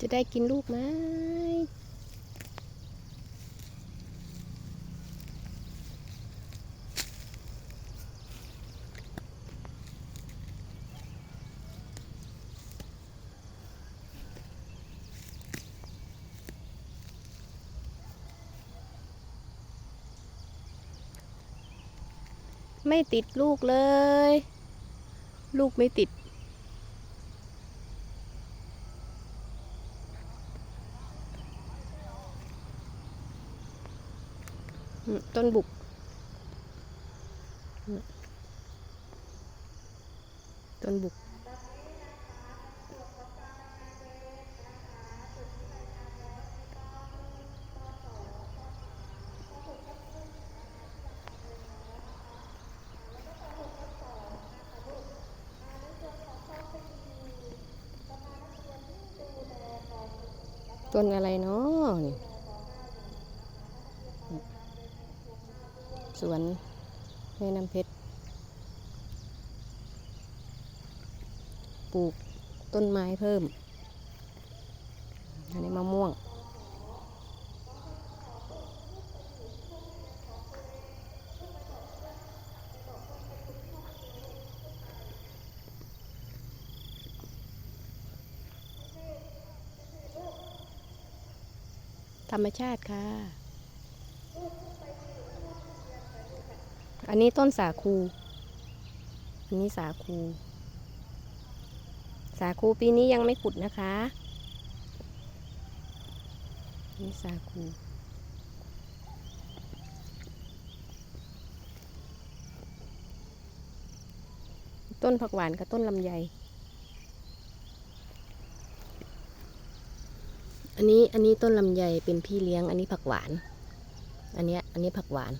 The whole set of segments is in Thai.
จะได้กินลูกไหมไม่ติดลูกเลย ลูกไม่ติด ต้นบุก ต้นบุกต้นอะไรเนาะ สวนแม่น้ำเพชร ปลูกต้นไม้เพิ่ม อันนี้มะม่วง ธรรมชาติค่ะ อันนี้ต้นสาคู อันนี้สาคู สาคูปีนี้ยังไม่ขุดนะคะนนี่สาคูต้นผักหวานกับต้นลำไย อันนี้อันนี้ต้นลำไยเป็นพี่เลี้ยง อันนี้ผักหวาน อันเนี้ยอันนี้ผักหวาน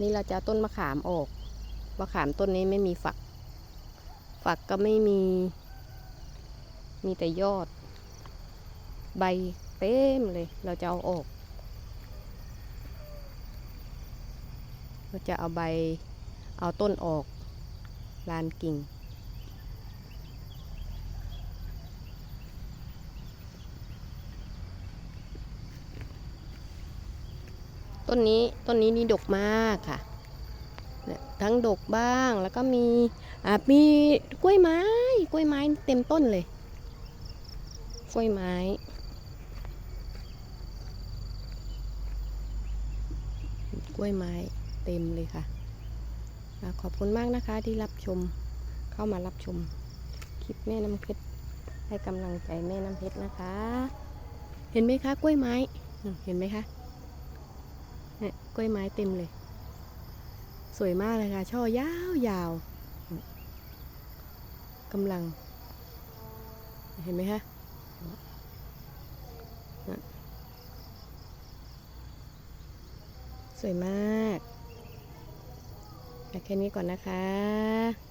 นี่เราจะต้นมะขามออก มะขามต้นนี้ไม่มีฝัก ฝักก็ไม่มี มีแต่ยอด ใบเต็มเลย เราจะเอาออก เราจะเอาใบ เอาต้นออกลานกิ่ง ต้นนี้ต้นนี้นี่ดกมากค่ะทั้งดกบ้างแล้วก็มีอ่ามีกล้วยไม้ กล้วยไม้เต็มต้นเลย กล้วยไม้ กล้วยไม้เต็มเลยค่ะขอบคุณมากนะคะที่รับชมเข้ามารับชม คลิปแม่น้ำเพชรให้กำลังใจแม่น้ำเพชรนะคะ เห็นไหมคะกล้วยไม้ เห็นไหมคะ เนี่ยกล้วยไม้เต็มเลย สวยมากเลยค่ะ ช่อยาวยาวกำลัง เห็นไหมคะสวยมากแต่แค่นี้ก่อนนะคะ